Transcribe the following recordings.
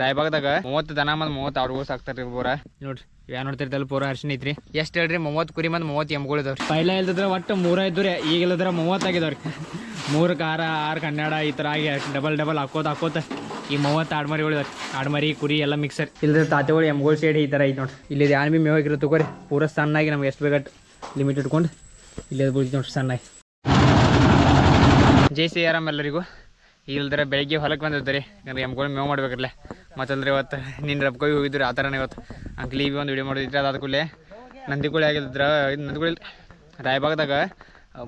ರಾಯಬಾಗದಾಗ ಮೂವತ್ತು ದನ ಮಂದ್ ಮೂವತ್ತು ಗೋಸ್ ಸಾಕ್ತಾರ್ರಿ ಪೂರ. ನೋಡ್ರಿ ಯಾ ನೋಡ್ತಿರ್ತಲ್ಲ ಪೂರ ಅರ್ಶಿನ ಐತ್ರಿ. ಎಷ್ಟು ಹೇಳ್ರಿ ಮೂವತ್ತು ಕುರಿ ಮಂದ್ ಮೂವತ್ತು ಎಮ್ಗಳು ಇದಾವ್ರಿ. ಪೈಲ ಇಲ್ದಿದ್ರೆ ಒಟ್ಟು ಮೂರ ಇದ್ರಿ ಈಗ ಇಲ್ಲದ್ರ ಮೂವತ್ತು ಆಗಿದವ್ರಿ. ಮೂರ್ ಕಾರ ಆರ್ ಕನ್ನಡ ಈ ಥರ ಆಗಿ ಡಬಲ್ ಡಬಲ್ ಹಾಕೋತ ಹಾಕೋತ ಈ ಮೂವತ್ತು ಆಡ್ಮರಿಗಳು ಇದಾವ್ರಿ. ಆಡ್ಮರಿ ಕುರಿ ಎಲ್ಲ ಮಿಕ್ಸರ್ ಇಲ್ಲದ್ರೆ ತಾತೆಗಳು ಎಮ್ಗಳು ಸೇಡಿ ಈ ಥರ ಐತೆ ನೋಡ್ರಿ. ಇಲ್ಲಿ ಯಾನ್ ಬಿ ಮೇವ್ ಆಗಿರೋ ತಗೋರಿ. ಪೂರ ಸಣ್ಣಾಗಿ ನಮ್ಗೆ ಎಷ್ಟು ಬೇಕಟ್ ಲಿಮಿಟ್ ಇಟ್ಕೊಂಡು ಇಲ್ಲಿ ಬಿಡ್ತೀವಿ ನೋಡ್ರಿ ಸಣ್ಣಾಗಿ. ಜೈ ಸಿ ಆರಾಮ್ ಎಲ್ಲರಿಗೂ. ಇಲ್ದ್ರೆ ಬೆಳಿಗ್ಗೆ ಹೊಲಕ್ಕೆ ಬಂದಿರ್ತಾರೆ ಯಾಕಂದ್ರೆ ಎಮ್ಗಳು ಮೇವು ಮಾಡ್ಬೇಕಲ್ಲ ಮತ್ತಂದ್ರೆ ಇವತ್ತು ನಿನ್ನ ರಬ್ಕೋಗಿ ಹೋಗಿದ್ರು ಆ ಥರನೇ ಇವತ್ತು. ಅಂಕ್ಲಿ ಭೀ ಒಂದು ವಿಡಿಯೋ ಮಾಡಿದ್ರೆ ಅದಾದ ಕೂಡಲೇ. ನಂದಿಗುಳಿ ಆಗಿದ್ರ ಇದು ನಂದಿಗುಳಿ ರಾಯಬಾಗದಾಗ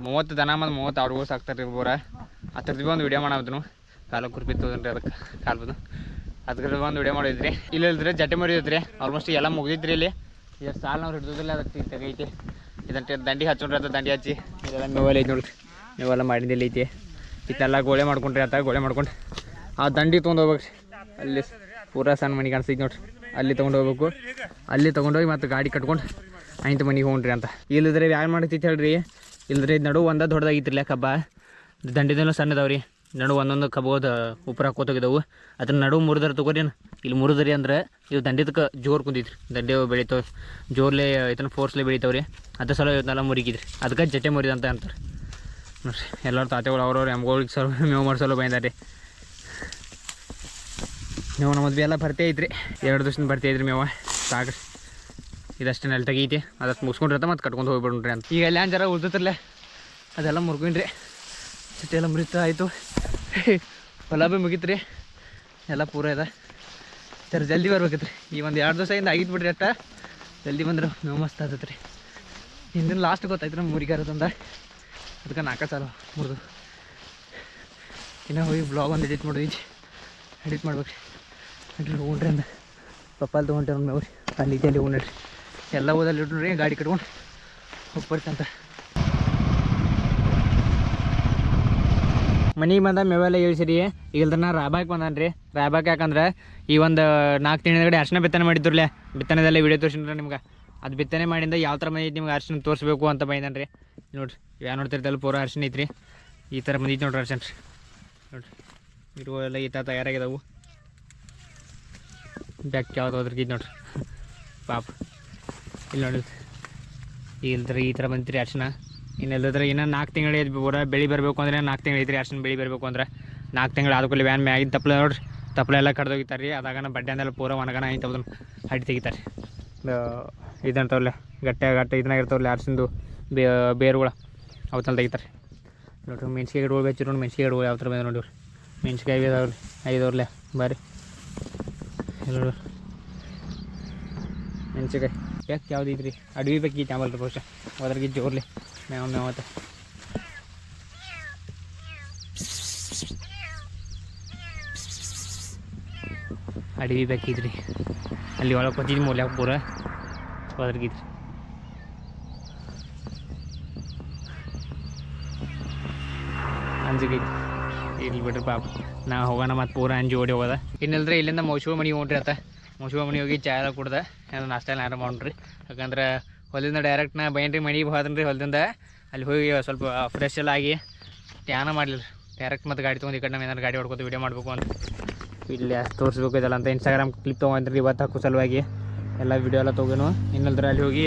ಮೂವತ್ತು ದನ ಮತ್ತು ಮೂವತ್ತು ಆರು ಸಾಕ್ತಾರೆ ಪೂರ ಆ ಥರದ್ದು ಭೀ ಒಂದು ವಿಡಿಯೋ ಮಾಡೋದನು ಕಾಲ ಕುರ್ಬಿತ್ತು ರೀ ಅದಕ್ಕೆ ಕಾಲ್ಬದು ಅದ್ರದ್ದು ಒಂದು ವಿಡಿಯೋ ಮಾಡಿದ್ರಿ. ಇಲ್ಲಿ ಇಲ್ದ್ರೆ ಜಟೆ ಮರಿದ್ರಿ ಆಲ್ಮೋಸ್ಟ್ ಎಲ್ಲ ಮುಗಿದ್ರಿ ಇಲ್ಲಿ. ಎಷ್ಟು ಸಾಲ ನಾವು ಹಿಡಿದಿಲ್ಲ ಅದಕ್ಕೆ ತೆಗೈತಿ. ಇದಂತೆ ದಂಡಿ ಅದು ದಂಡಿ ಹಚ್ಚಿ. ಇದೆಲ್ಲ ಮೇವೆಲ್ಲ ಐತಿ ನೋಡ್ರಿ. ಮೇವೆಲ್ಲ ಮಾಡಿದ್ದಿಲ್ಲ ಐತಿ. ಇದನ್ನೆಲ್ಲ ಗೋಳೆ ಮಾಡ್ಕೊಂಡ್ರಿ ಆತ ಗೋಳೆ ಮಾಡ್ಕೊಂಡು. ಆ ದಂಡಿ ತೊಗೊಂಡು ಹೋಗ್ಬೇಕು ಅಲ್ಲಿ ಪೂರಾ ಸಣ್ಣ ಮನೆ ಕಾಣಿಸ್ತೈತಿ ನೋಡ್ರಿ. ಅಲ್ಲಿ ತೊಗೊಂಡು ಹೋಗ್ಬೇಕು. ಅಲ್ಲಿ ತೊಗೊಂಡೋಗಿ ಮತ್ತು ಗಾಡಿ ಕಟ್ಕೊಂಡು ಐದು ಮನೆಗೆ ಹೋಗ್ರಿ ಅಂತ. ಇಲ್ಲದ್ರೆ ಯಾರು ಮಾಡ್ತೈತಿ ಹೇಳ್ರಿ? ಇಲ್ದ್ರೆ ಇದು ನಡು ಒಂದ ದೊಡ್ಡದಾಗಿತ್ತಿರ್ಲ ಕಬ್ಬ ದಂಡಿದೂ ಸಣ್ಣದವ್ರಿ ನಡು ಒಂದೊಂದು ಕಬ್ಬೋದ ಉಪ್ರ ಹಾಕೋತೋಗಿದ್ದವು ಅದ್ರ ನಡು ಮುರಿದ್ರೆ ತಗೋರಿ ಇಲ್ಲಿ ಮುರಿದ್ರಿ ಅಂದ್ರೆ ಇದು ದಂಡಿದಕ್ಕೆ ಜೋರು ಕುಂದಿದ್ರಿ ದಂಡೆ ಬೆಳಿತಾವೆ. ಜೋರ್ಲೆ ಇದನ್ನ ಫೋರ್ಸ್ಲೆ ಬೆಳಿತಾವ್ರಿ ಅದ್ರ ಸಲ ಇವತ್ತೆಲ್ಲ ಮುರಿಗಿದ್ರಿ. ಅದಕ್ಕೆ ಜಟೆ ಮುರಿದಂತ ಅಂತಾರೆ. ಎಲ್ಲರೂ ತಾತೆಗಳು ಅವ್ರವ್ರು ಎಮ್ಗಳಿಗೆ ಸ್ವಲ್ಪ ಮೇವು ಮಾಡಿಸಲು ಬಂದಾರೆ. ಮೇವು ನಮ್ಮದು ಭೀ ಎಲ್ಲ ಭರ್ತಿ ಐತ್ರಿ ಎರಡು ದಿವ್ಸದಿಂದ ಬರ್ತೇ ಐತ್ರಿ ಮೇವ. ಸಾಕ್ರಿ ಇದಷ್ಟು ನೆಲ ತೆಗೈತಿ. ಅದಷ್ಟು ಮುಗಿಸ್ಕೊಂಡ್ರತ್ತ ಮತ್ತೆ ಕಟ್ಕೊಂಡು ಹೋಗ್ಬಿಡ್ರಿ ಅಂತ. ಈಗ ಎಲ್ಲ ಜರ ಉಳ್ದತ್ರಲ್ಲ ಅದೆಲ್ಲ ಮುರ್ಕೊಂಡ್ರಿ ಚಟ್ಟಿ ಎಲ್ಲ ಮುರಿತಾ ಆಯಿತು. ಹೊಲ ಭೀ ಮುಗೀತು ರೀ ಎಲ್ಲ ಪೂರ ಇದೆ. ಜರ ಜಲ್ದಿ ಬರ್ಬೇಕೈತ್ರಿ. ಈ ಒಂದು ಎರಡು ದಿವಸದಿಂದ ಆಗಿತ್ತು ಬಿಡ್ರಿ ಅಟ್ಟ. ಜಲ್ದಿ ಬಂದ್ರೆ. ಮೇವು ಮಸ್ತ್ ಆತತ್ರಿ ಹಿಂದಿನ ಲಾಸ್ಟ್ ಗೊತ್ತಾಯ್ತು ನಮ್ಮ ಮುರಿಗಾರದಂದ ಅದಕ್ಕೆ ನಾಲ್ಕ ಸಾಲ ಮುರಿದು. ಇನ್ನು ಹೋಗಿ ಬ್ಲಾಗ್ ಒಂದು ಎಡಿಟ್ ಮಾಡಿದ್ವಿ ಎಡಿಟ್ ಮಾಡ್ಬೇಕು. ರೀ ಹೋಗ್ರಿ ಅಂದ. ಪಪ್ಪಲ್ಲಿ ತೊಗೊಂಡ್ರಿ ಅವ್ನ ಮೇವ್ರಿ ಅಲ್ಲಿ ಅಲ್ಲಿ ಹೋಗ್ರಿ ಎಲ್ಲ ಓದಲ್ಲಿ ಇಟ್ರಿ ಗಾಡಿ ಕಟ್ಕೊಂಡು ಹೋಗ್ಬರ್ಕಂತ ಮನೆಗೆ ಬಂದ ಮೇವೆಲ್ಲ ಇಳಿಸಿರಿ ಈಗ ನಾ ರಾಬಾಕ್ ಬಂದಾನ ರೀ ರಾಬಾಕ್ ಯಾಕಂದ್ರೆ ಈ ಒಂದು ನಾಲ್ಕು ತಿಂಗಳ ಅರ್ಶನ ಬಿತ್ತನೆ ಮಾಡಿದ್ರಲ್ಲೇ. ಬಿತ್ತನೆದೆಲ್ಲ ವಿಡಿಯೋ ತೋರಿಸಿದ್ರೆ ನಿಮ್ಗೆ. ಅದು ಬಿತ್ತನೆ ಮಾಡಿಂದ ಯಾವ ಥರ ಮನೆ ನಿಮ್ಗೆ ಅರ್ಶನ ತೋರಿಸ್ಬೇಕು ಅಂತ ಬಂದಾನ ರೀ ನೋಡ್ರಿ ಯಾ ನೋಡ್ತಿರ್ತಲ್ಲ ಪೂರ ಅರ್ಶಿನ ಐತ್ರಿ. ಈ ಥರ ಬಂದಿತ್ತು ನೋಡ್ರಿ ಅರ್ಶನ್ ರೀ. ನೋಡ್ರಿ ಇರುವೆಲ್ಲ ಈ ಥರ ತಯಾರಾಗಿದಾವು ಬ್ಯಾಕ್ ಯಾವ್ದು ಇದು ನೋಡ್ರಿ. ಪಾಪ. ಇಲ್ಲಿ ನೋಡಿ ಇಲ್ದ್ರ ಈ ಥರ ಬಂತ್ರಿ ಅರ್ಶಿನ ಇನ್ನೆಲ್ಲದ್ರ ಇನ್ನೂ ನಾಲ್ಕು ತಿಂಗಳು ಐತಿ ಪೂರ ಬೆಳೆ ಬರಬೇಕು ಅಂದ್ರೆ ನಾಲ್ಕು ತಿಂಗಳು ಐತ್ರಿ ಅರ್ಶಿನ ಬೆಳೆ ಬರಬೇಕು ಅಂದ್ರೆ. ನಾಲ್ಕು ತಿಂಗಳು ಆದ್ಕೂಲೆ ವ್ಯಾನ್ ಮ್ಯಾಗಿನ ತಪ್ಪಲೆ ನೋಡ್ರಿ. ತಪ್ಪಲೆ ಎಲ್ಲ ಕಡ್ದೋಗಿತಾರೆ ರೀ. ಅದಾಗನ ಬಡ್ಡೆಂದೆಲ್ಲ ಪೂರ ಒಣಗನ ಐತೆ ಅದನ್ನು ಹಡಿ ತೆಗಿತಾರೆ ಇದಂತವಲ್ಲ ಗಟ್ಟೆ ಗಟ್ಟೆ ಇದನ್ನಾಗಿರ್ತಾವಲ್ಲ ಅರ್ಶಿಂದು ಬೇ ಬೇರುಗಳು ಅವತ್ತಲ್ಲಿ ತೆಗಿತಾರೆ. ನೋಡ್ರಿ ಮೆಣ್ಸಿಕಾಯಿ ಗಿಡಗಳು ಬೆಚ್ಚಿ ನೋಡಿ ಮೆಣ್ಸಿಕಾಯಿ ಗಿಡಗಳು ಯಾವ ಥರ ಬಂದ ನೋಡಿರಿ ಮೆಣಸಿಕಾಯಿ ಬಿ ಅದಾವ್ರಿ ಐದವ್ರಲ್ಲೇ ಬಾರಿ. ಮೆಣ್ಸಿಕಾಯಿ ಯಾಕೆ ಯಾವ್ದು ಐತ್ರಿ? ಅಡವಿ ಬೇಕಿ ಚಾಮಲ್ ಬಹುಶಃ. ಅದ್ರಾಗೆ ಜೋರ್ಲಿ ಮೇವ್ ಮೇವತ್ತ ಅಡವಿ ಬೇಕಿದ್ರಿ ಅಲ್ಲಿ ಒಳಗೆ ಕೊತ್ತಿದ್ದು ಮೂಲ್ಯಾಗ ಪೂರ. ಅದ್ರಾಗಿದ್ರಿ ಅಂಜಿಗೆ. ಇಲ್ಲಿ ಬಿಡ್ರಿ ಪಾಪ. ನಾ ಹೋಗೋಣ ಮತ್ತು ಪೂರ ಅಂಜಿ ಓಡಿ ಹೋಗೋದ. ಇನ್ನಿಲ್ದ್ರೆ ಇಲ್ಲಿಂದ ಮೌಸುವ ಮನೆಗೆ ಹೊಂಟ್ರಿ ಆತ ಮೌಸುವ ಮನೆಗೆ ಹೋಗಿ ಚಾ ಎಲ್ಲ ಕುಡ್ದೆ. ನಾನು ನಾಷ್ಟ ಎಲ್ಲ ಆರಾಮ ಮಾಡ್ರಿ ಯಾಕಂದ್ರೆ ಹೊಲದಿಂದ ಡೈರೆಕ್ಟ್ ನಾ ಬೈನ್ರಿ ಮನೆಗೆ ಹೋದ್ರಿ ಹೊಲದಿಂದ. ಅಲ್ಲಿ ಹೋಗಿ ಸ್ವಲ್ಪ ಫ್ರೆಶ್ ಎಲ್ಲ ಆಗಿ ಧ್ಯಾನ ಮಾಡಲಿಲ್ಲ ಡೈರೆಕ್ಟ್ ಮತ್ತು ಗಾಡಿ ತೊಗೊಂಡು ಈ ಕಡೆ ನಾವು ಏನಾರು ಗಾಡಿ ಹೊಡ್ಕೊತ ವಿಡಿಯೋ ಮಾಡಬೇಕು ಅಂತ. ಇಲ್ಲಿ ತೋರಿಸ್ಬೇಕು ಇದೆಲ್ಲ ಅಂತ ಇನ್ಸ್ಟಾಗ್ರಾಮ್ ಕ್ಲಿಪ್ ತೊಗೊಂಡ್ರಿ ಇವತ್ತು ಹಾಕೋ ಸಲುವಾಗಿ. ಎಲ್ಲ ವೀಡಿಯೋ ಎಲ್ಲ ತೊಗೊಂಡು. ಇನ್ನಲ್ದ್ರೆ ಅಲ್ಲಿ ಹೋಗಿ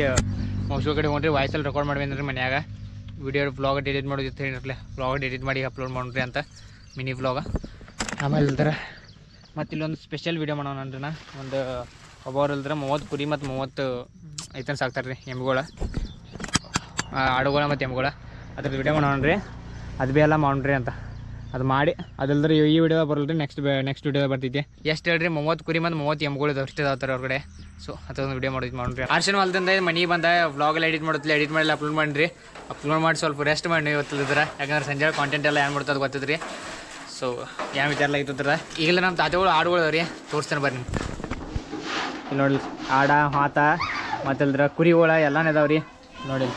ಮೌಶುವ ಕಡೆ ಹೋಗ್ರಿ ವಾಯ್ಸಲ್ಲಿ ರೆಕಾರ್ಡ್ ಮಾಡ್ಬೇನ್ರಿ ಮನ್ಯಾಗ. ವಿಡಿಯೋ ಬ್ಲಾಗ್ ಡಿಲೀಟ್ ಮಾಡೋದು ಹೇಳಿರಲಿ ಬ್ಲಾಗ್ ಡಿಲೀಟ್ ಮಾಡಿ ಅಪ್ಲೋಡ್ ಮಾಡ್ರಿ ಅಂತ ಮಿನಿ ಬ್ಲಾಗ ಆಮೇಲೆ ಇಲ್ದ್ರೆ ಮತ್ತು ಇಲ್ಲೊಂದು ಸ್ಪೆಷಲ್ ವಿಡಿಯೋ ಮಾಡೋಣ ಅಂದ್ರೆ ನಾ ಒಂದು ಒಬ್ಬರು ಇಲ್ದ್ರೆ ಮೂವತ್ತು ಕುರಿ ಮತ್ತು ಮೂವತ್ತು ಐತನ್ ಸಾಕ್ತಾರೆ ರೀ ಎಮ್ಗಳ ಆಡುಗಳ ಮತ್ತು ಎಮ್ಗಳ. ಅದ್ರದ್ದು ವಿಡಿಯೋ ಮಾಡೋಣ ರೀ ಅದು ಭೀ ಎಲ್ಲ ಮಾಡೋಣ್ರಿ ಅಂತ. ಅದು ಮಾಡಿ ಅದಲ್ದ್ರೆ ಈ ವಿಡಿಯೋ ಬರಲ್ರಿ ನೆಕ್ಸ್ಟ್ ನೆಕ್ಸ್ಟ್ ವಿಡಿಯೋ ಬರ್ತೈತಿ. ಎಷ್ಟು ಹೇಳ್ರಿ? ಮೂವತ್ತು ಕುರಿ ಮತ್ತು ಮೂವತ್ತು ಎಮ್ಗಳು ಇದಾವೆ ಅಷ್ಟೇ ಅವ್ರ ಕಡೆ. ಸೊ ಅದೊಂದು ವಿಡಿಯೋ ಮಾಡೋದು ಮಾಡ್ರಿ ಆರ್ಶನ್ ಹೊಲ್ದಿಂದ ಮನೆಗೆ ಬಂದ ವ್ಲಾಗ್ ಎಲ್ಲ ಎಡಿಟ್ ಮಾಡುತ್ತಿಲ್ಲ ಎಡಿಟ್ ಮಾಡಿ ಅಪ್ಲೋಡ್ ಮಾಡಿರಿ. ಅಪ್ಲೋಡ್ ಮಾಡಿ ಸ್ವಲ್ಪ ರೆಸ್ಟ್ ಮಾಡಿ ಇವತ್ತಿದ್ರೆ ಯಾಕಂದ್ರೆ ಸಂಜೆ ಕಾಂಟೆಂಟ್ ಎಲ್ಲ ಏನು ಮಾಡ್ತದೆ ಗೊತ್ತದ್ರಿ. ಸೊ ಏನು ವಿಚಾರ ಆಗಿತ್ತದ್ರ ಈಗಲೇ ನಮ್ಮ ತಾತಗಳು ಆಡುಗಳು ಅವ್ರಿ ತೋರಿಸ್ತಾನೆ ಬರ್ರಿ ಇಲ್ಲಿ ನೋಡಿ ಆಡ ಹಾತ ಮತ್ತಲ್ದ್ರ ಕುರಿಗಳ ಎಲ್ಲಾನು ಇದಾವ್ರಿ. ನೋಡಿ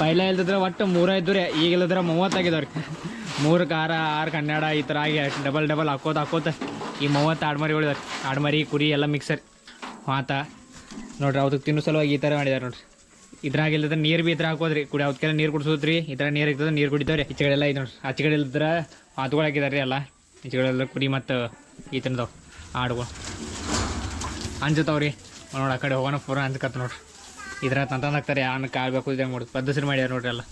ಪೈಲ ಇಲ್ದಿದ್ರೆ ಒಟ್ಟು ಮೂರ ಇದ್ದು ರೀ ಈಗಿಲ್ಲದ್ರೆ ಮೂವತ್ತಾಗಿದಾವ್ರಿ. ಮೂರಕ್ಕೆ ಆರ ಆರು ಕನ್ನಡ, ಈ ಥರ ಆಗಿ ಡಬಲ್ ಡಬಲ್ ಹಾಕೋತ ಹಾಕೋತ ಈ ಮೂವತ್ತು ಆಡ್ಮರಿಗಳು ಆಡ್ಮರಿ, ಕುರಿ ಎಲ್ಲ ಮಿಕ್ಸರ್ ಮಾತ. ನೋಡ್ರಿ ಅದಕ್ಕೆ ತಿನ್ನೋ ಸಲುವಾಗಿ ಈ ಥರ ಮಾಡಿದಾರೆ ನೋಡ್ರಿ. ಇದ್ರಾಗ ಇಲ್ಲದ್ರೆ ನೀರು ಬಿ ಇದ್ರ ಹಾಕೋದ್ರಿ. ಕುಡಿ ಅದಕ್ಕೆಲ್ಲ ನೀರು ಕುಡಿಸೋದ್ರಿ. ಈ ಥರ ನೀರು ಇರ್ತದೆ, ನೀರು ಕುಡಿತಾವ್ರಿ. ಈಚೆಗಡೆಲ್ಲ ಇದು ನೋಡ್ರಿ. ಆಚೆಗಡೆ ಇಲ್ದ್ರ ಮಾತುಗಳು ಹಾಕಿದಾರೆ ಎಲ್ಲ. ಈಚೆಗಡೆಲ್ಲ ಕುಡಿ ಮತ್ತು ಈ ಥರದವು ಆಡುಗಳು. ಅಂಜತಾವ್ರಿ. ನೋಡಿ, ಆ ಕಡೆ ಹೋಗೋಣ ಪೂರ ಅಂಜಕತ್ತ ನೋಡ್ರಿ. ಇದ್ರ ತಂತಂದು ಹಾಕ್ತಾರೆ. ಯಾನ ಕಾಳ್ಬೇಕು ಇದಂಗೆ ಮಾಡೋದು ಪದ್ಧತಿ ಮಾಡ್ಯಾರ ನೋಡ್ರಿ ಎಲ್ಲ.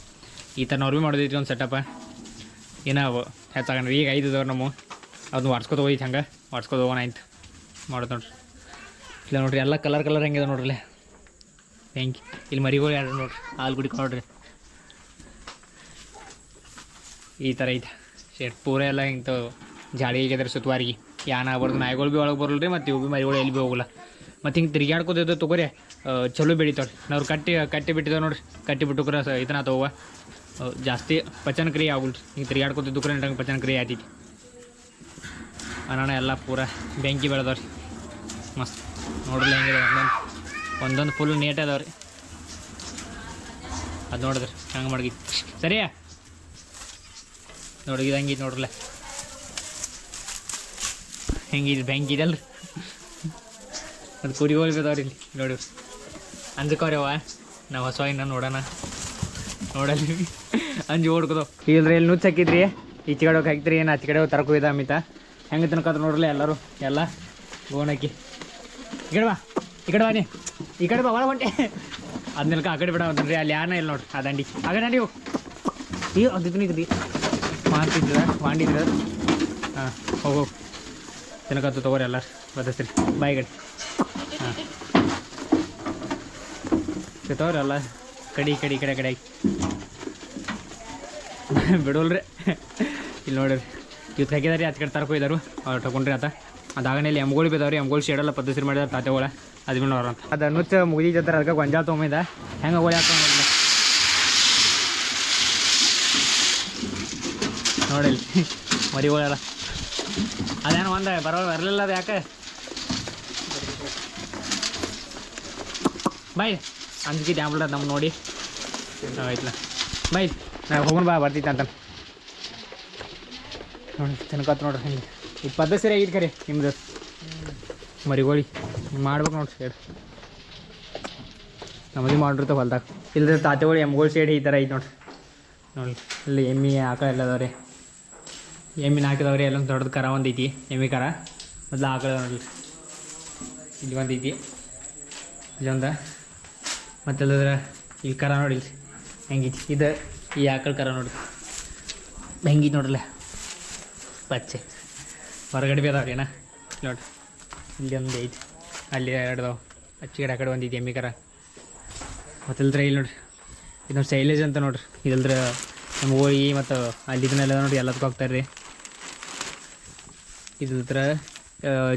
ಈ ಥರ ಅವ್ರು ಭೀ ಮಾಡೋದೈತಿ ಒಂದು ಸೆಟಪ್ಪ ಏನವು ಹೆಚ್ಚಾಗಣ್ರಿ ಈಗ ಐದು ಇದಾವೆ ನಮ್ಮ ಅದನ್ನ ಒಡ್ಸ್ಕೊತ ಹೋಯ್ತು ಹಂಗೆ? ಒಡ್ಸ್ಕೊತ ಹೋಗೋಣ ಆಯ್ತು. ಮಾಡೋದು ನೋಡ್ರಿ. ಇಲ್ಲ ನೋಡ್ರಿ, ಎಲ್ಲ ಕಲರ್ ಕಲರ್ ಹೆಂಗಿದೆ ನೋಡ್ರಿ ಥ್ಯಾಂಕ್ ಇಲ್ಲಿ ಮರಿಗಳು ಎರಡು ನೋಡ್ರಿ? ಹಾಲು ಗುಡಿ ನೋಡ್ರಿ. ಈ ಥರ ಐತೆ. ಶೇಟ್ ಪೂರ ಎಲ್ಲ ಹಿಂಗೆ ಜಾಡಿ ಆಗಿದ್ರೆ ಸುತ್ತುವಾರಿಗೆ ಯಾನ ಆಗ್ಬಾರ್ದು, ನಾಯಿಗಳು ಭೀ ಒಳಗೆ ಬರಲ್ರಿ ಮತ್ತು ಇವು ಭೀ ಮರಿಗಳು ಎಲ್ಲಿ ಭೀ ಹೋಗಲ್ಲ. ಮತ್ತು ಹಿಂಗೆ ತಿರ್ಗ್ಯಾಡ್ಕೋದಿದ್ದು ತಗೋರಿ. ಚಲೋ ಬೆಳಿತಾವ್ರಿ ನಾವು ಕಟ್ಟಿ ಕಟ್ಟಿ ಬಿಟ್ಟಿದ್ದೇವೆ ನೋಡ್ರಿ. ಕಟ್ಟಿ ಬಿಟ್ಟು ಇದನ್ನ ತಗೋವ. ಜಾಸ್ತಿ ಪಚನ ಕ್ರಿಯೆ ಆಗಲ್ರಿ ಹಿಂಗೆ ತಿರ್ಗ್ಯಾಡ್ಕೋತಿದ್ದಕ್ರೆ ನಂಗೆ ಪಚನ ಕ್ರಿಯೆ ಆತೈತಿ ಅಣ್ಣ ಎಲ್ಲ ಪೂರ ಬೆಂಕಿ ಬೆಳೆದವ್ರಿ. ಮಸ್ತ್. ನೋಡ್ರಿ ಹೆಂಗಿದೆ ಒಂದೊಂದು ಒಂದೊಂದು ಫುಲ್ ನೀಟ್ ಅದಾವ್ರಿ. ಅದು ನೋಡಿದ್ರಿ. ಹಂಗೆ ಮಡಗಿ ಸರಿಯಾ? ನೋಡಿ ಇದು ಹಂಗಿತ್ತು ನೋಡ್ರಲ್ಲ ಹೆಂಗಿದೆ ಬೆಂಕಿ ಇದಲ್ರಿ ಅದು ಕುರಿ ಬಿದ್ದಾವ್ರಿ ಇಲ್ಲಿ. ನೋಡಿ. ಅಂಜಕವ್ರವ ನಾವು ಹೊಸ ಇನ್ನ ನೋಡೋಣ. ನೋಡಲ್ಲಿ ಅಂಜಿ ಓಡ್ಕೋದು ಇಲ್ರಿ, ಇಲ್ಲಿ ನುಚ್ಚ ಹಾಕಿದ್ರಿ. ಈಚೆ ಕಡೆ ಹಾಕಿದ್ರಿ ಏನು ಆಚೆ ಕಡೆ ಹೋಗಿ ತರಕು ಇದೆ ಅಮಿತ? ಹೆಂಗೆ ತಿನ್ಕೋತ ನೋಡ್ರಲ್ಲ ಎಲ್ಲರೂ? ಎಲ್ಲ? ಗೋಣಕ್ಕಿ ಈ ಕಡೆ ಬಾ. ಈ ಕಡೆ ಬಾ ನೀ. ಈ ಕಡೆ ಬಾ ಒಳ ಹೊಂಟೆ. ಅದನ್ನೆಲ್ಕ ಆ ಕಡೆ ಬಿಡ ಅಂತಂದ್ರಿ ಅಲ್ಲಿ ಯಾರನ್ನ ಇಲ್ಲ ನೋಡ್ರಿ. ಆ ದಂಡಿ. ಆಗ ದಂಡಿ ಹೋಗಿ. ಈ ಅದಿತ್ತು ಇದ್ರಿ. ಮಾಡ್ತಿದ್ರ ಮಾಡಿದ್ರ ಹಾಂ, ಹೋಗು ತಿನ್ಕೊತ ತಗೋರಿ ಎಲ್ಲ ಬದಸ್ರಿ. ಬಾಯಿ ಕಡೆ. ಹಾಂ. ಸಿಗ್ತಾವ್ರಿ ಎಲ್ಲ. ಕಡಿ ಕಡಿ, ಕಡೆ ಕಡೆ ಕಡೆ. ಬಿಡೋಲ್ರಿ. ಇಲ್ಲಿ ನೋಡಿರಿ ಇವತ್ತು ಹಾಕಿದಾರೆ ಹತ್ತು ಕಡೆ ತರಕು ಇದ್ದಾರು ಅವ್ರು ತಗೊಂಡ್ರಿ ಆತ. ಅದಾಗನೇ ಇಲ್ಲಿ ಎಮ್ಗಳು ಬಿದ್ದಾವ್ರಿ ಎಮ್ಗೋಳು ಶೇಡೆಲ್ಲ ಪದ್ಧತಿ ಮಾಡಿದಾರೆ ತಾತೆಗಳ ಅದು ಬಿಟ್ಟು ಅವ್ರ ಅಂತ ಅದು ನುಚ್ಚ ಮುಗಿದಿದ್ದಾರೆ ಅದಕ್ಕೆ ಗೊಂಜಾಳ ತೊಗೊಂಬಿದ್ದ ಹೆಂಗೆ ಹೋಗಿ ಹಾಕೊಂಡು ನೋಡಿಲ್ಲ ಮರಿಗಳೆಲ್ಲ ಅದೇನು ಒಂದು ಬರೋ ಬರಲಿಲ್ಲ ಅದು ಯಾಕೆ? ಬಾಯ್ ಅಂಜಿಕೆ ಡ್ಯಾಮ್ಲ ನಮ್ಮ ನೋಡಿ. ಆಯ್ತಲ್ಲ ಬಾಯ್ ನಾ ಹೋಗೋಣ ಬಾ ಬರ್ತಿತ್ತು ಅಂತ ನೋಡಿ ತಿನ್ಕೊತ ನೋಡ್ರಿ ಹಿಂಗೆ. ಇಪ್ಪತ್ತು ಸರಿ ಆಗಿತ್ತು ಖರೆ ನಿಮ್ದು. ಮರಿಗೋಳಿ ಮಾಡ್ಬೇಕು ನೋಡ್ರಿ ಶೇಡ್ ನಮ್ಮದಿ ಮಾಡಿರ್ತಾವೆ ಹೊಲ್ದಾಗ. ಇಲ್ಲದ ತಾತೆಗಳು ಎಮ್ಗಳು ಶೇಡ್ ಈ ಥರ ಐತೆ ನೋಡ್ರಿ ನೋಡಿ, ಇಲ್ಲಿ ಎಮ್ಮಿ ಆಕಳ ಎಲ್ಲ ಎಮ್ಮಿ ಎಮ್ಮಿನ ಹಾಕಿದವ್ರಿ, ಎಲ್ಲೊಂದು ದೊಡ್ಡದು ಕರ ಒಂದೈತಿ, ಎಮ್ಮಿ ಕರ. ಮೊದಲು ಆಕಳ ನೋಡ್ರಿ ಇಲ್ಲಿ. ಒಂದು ಐತಿ ಇಲ್ಲೊಂದು ಮತ್ತೆಲ್ಲದ್ರ ಇಲ್ಲಿ ಕರ ನೋಡಿ ಹೆಂಗೈತಿ? ಇದು ಈ ಆಕಳ ಕರ ನೋಡಿ. ಹೆಂಗಿ ನೋಡ್ರಲ್ಲ ಪಚ್ಚೆ. ಹೊರಗಡೆ ಬಿ ಅದಾವ್ರಿ ಏನ? ನೋಡಿ. ಇಲ್ಲಿ ಒಂದು ಐತಿ ಅಲ್ಲಿ ಎರಡು ಅದಾವ. ಅಚ್ಚಿ ಕಡೆ ಆ ಕಡೆ ಒಂದು ಐತಿ ಎಮ್ಮಿ ಕರ. ಮತ್ತಿಲ್ದ್ರೆ ಇಲ್ಲಿ ನೋಡ್ರಿ. ಇದೊಂದು ಸೈಲೇಜ್ ಅಂತ ನೋಡ್ರಿ. ಇದಲ್ದ್ರ ನಮ್ಮ ಹೋಳಿ ಮತ್ತು ಅಲ್ಲಿ ಇದನ್ನೆಲ್ಲ ನೋಡಿ ಎಲ್ಲದಕ್ಕೂ ಹೋಗ್ತಾರೆ ರೀ ಇದ್ರ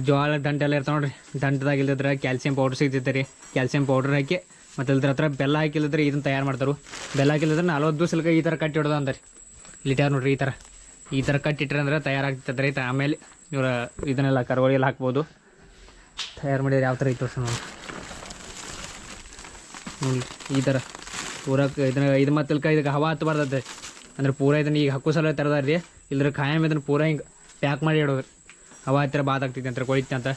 ಜೋಳ ದಂಟೆಲ್ಲ ಇರ್ತಾವೆ ನೋಡ್ರಿ. ದಂಟದಾಗ ಇಲ್ದಿದ್ರೆ ಕ್ಯಾಲ್ಸಿಯಂ ಪೌಡ್ರ್ ಸಿಗ್ತೈತೆ ರೀ. ಕ್ಯಾಲ್ಸಿಯಂ ಪೌಡ್ರ್ ಹಾಕಿ ಮತ್ತು ಇಲ್ದ್ರ ಹತ್ರ ಬೆಲ್ಲ ಹಾಕಿಲ್ಲದ್ರೆ ಇದನ್ನ ತಯಾರು ಮಾಡ್ತಾರೆ. ಬೆಲ್ಲ ಹಾಕಿಲ್ಲದ್ರೆ ನಲ್ವತ್ತು ದಿವಸಲ್ಗೆ ಈ ಥರ ಕಟ್ಟಿ ಹೊಡೋದು ಅಂತಾರೆ ಲಿಟರ್ ನೋಡ್ರಿ ಈ ಥರ ಈ ಥರ ಕಟ್ಟಿಟ್ರೆ ಅಂದ್ರೆ ತಯಾರಾಗ್ತದೆ ರೀ ಆಮೇಲೆ ಇವರ ಇದನ್ನೆಲ್ಲ ಕರ್ಗೋಳಿ ಎಲ್ಲ ಹಾಕ್ಬೋದು. ತಯಾರು ಮಾಡಿದ್ರೆ ಯಾವ ಥರ ಇತ್ತು ನೋಡಿ. ನೋಡಿ ಈ ಥರ ಪೂರ ಇದನ್ನ ಇದು ಮತ್ತೆ ಇಲ್ಕ ಇದಕ್ಕೆ ಹವಾ ಹತ್ತಬಾರ್ದತ್ತೆ ಅಂದ್ರೆ ಪೂರ ಇದನ್ನ ಈಗ ಹಕ್ಕು ಸಲ ತರದಾರ್ರಿ. ಇಲ್ದ್ರ ಖಾಯಂ ಇದನ್ನ ಪೂರ ಹಿಂಗೆ ಪ್ಯಾಕ್ ಮಾಡಿ ಇಡೋದು. ಹವಾ ಹತ್ತಿರ ಬಾತ್ ಆಗ್ತೈತಿ ಅಂತ ಕೊಳಿತಂತ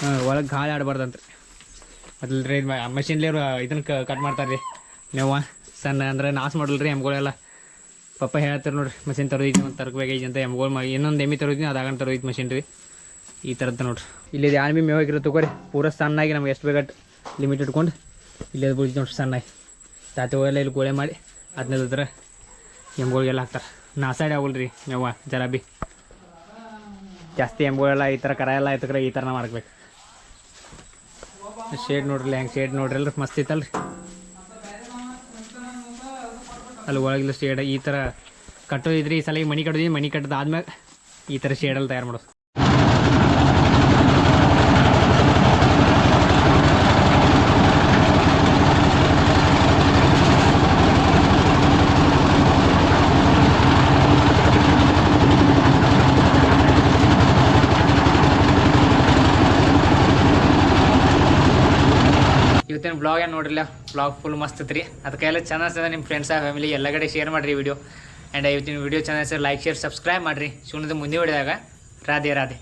ಹಾಂ, ಒಳಗೆ ಗಾಳಿ ಆಡಬಾರ್ದಂತ ಅದಿಲ್ರಿ ಇದು ಮಷಿನ್ಲಿ ಇದನ್ನ ಕಟ್ ಮಾಡ್ತಾರೆ ರೀ ಮೇವ ಸಣ್ಣ ಅಂದ್ರೆ ನಾಶ ಮಾಡಲ್ರಿ ಎಮ್ಗಳೆಲ್ಲ. ಪಪ್ಪ ಹೇಳ್ತಾರೆ ನೋಡ್ರಿ, ಮಷಿನ್ ತರೋದು ಒಂದು ತರಕಬೇಕಾಗಿ ಅಂತ ಎಮ್ಗಳು ಇನ್ನೊಂದು ಎಮ್ಮಿ ಅದಾಗ ಅದಾಗಂತ ಇದು ಮಷಿನ್ ರೀ. ಈ ಥರದ್ದು ನೋಡ್ರಿ. ಇಲ್ಲಿ ಯಾರು ಭೀ ಮೇವು ಹಾಕಿರೋ ತಗೋರಿ, ಪೂರ ಸಣ್ಣಾಗಿ ನಮ್ಗೆ ಎಷ್ಟು ಬೇಕಾಟ್ ಲಿಮಿಟ್ ಇಟ್ಕೊಂಡು ಇಲ್ಲೇ ಬೀಳ್ತಿ ನೋಡ್ರಿ ಸಣ್ಣಾಗಿ. ತಾತೆಗಳೆಲ್ಲ ಇಲ್ಲಿ ಗೋಳೆ ಮಾಡಿ ಅದನ್ನೆಲ್ಲದ್ರ ಎಮ್ಗಳಿಗೆಲ್ಲ ಹಾಕ್ತಾರೆ. ನಾಸಾಡಿ ಆಗಲ್ಲ ರೀ ಮೇವ ಜರ ಬಿ ಜಾಸ್ತಿ ಎಮ್ಗಳೆಲ್ಲ ಈ ಥರ ಕರ ಎಲ್ಲ ಆಯ್ತಕ್ರೆ ಈ ಥರನ ಮಾಡ್ಬೇಕು ಶೇಡ್ ನೋಡ್ರಿ, ಹೆಂಗೆ ಶೇಡ್ ನೋಡ್ರಿ ಅಲ್ರಿ? ಮಸ್ತ್ ಐತಲ್ರಿ. ಅಲ್ಲಿ ಒಳಗಿಲ್ಲ ಶೇಡ್, ಈ ಥರ ಕಟ್ಟೋದಿದ್ರಿ ಈ ಸಲ ಮನೆ ಕಟ್ಟೋದಿ ಮನೆ ಕಟ್ಟದ ಆದ್ಮೇಲೆ ಈ ಥರ ಶೇಡಲ್ಲಿ ತಯಾರು ಮಾಡೋದು ಇವತ್ತಿನ ಬ್ಲಾಗ್ ಏನು ನೋಡ್ರಿಲ್ಲ ಬ್ಲಾಗ್ ಫುಲ್ ಮಸ್ತ್ ಐತ್ರಿ. ಅದಕ್ಕೆಲ್ಲ ಚೆನ್ನಾಗಿ ನಿಮ್ಮ ಫ್ರೆಂಡ್ಸ್ ಫ್ಯಾಮಿಲಿ ಎಲ್ಲ ಕಡೆ ಶೇರ್ ಮಾಡಿರಿ ವಿಡಿಯೋ ಆ್ಯಂಡ್ ಇವತ್ತಿನ ವಿಡಿಯೋ ಚೆನ್ನಾಗಿ ಲೈಕ್ ಶೇರ್ ಸಬ್ಸ್ಕ್ರೈಬ್ ಮಾಡಿರಿ. ಶಿವನದ ಮುಂದೆ ಹೊಡೆದಾಗ ರಾಧೆ ರಾಧೆ.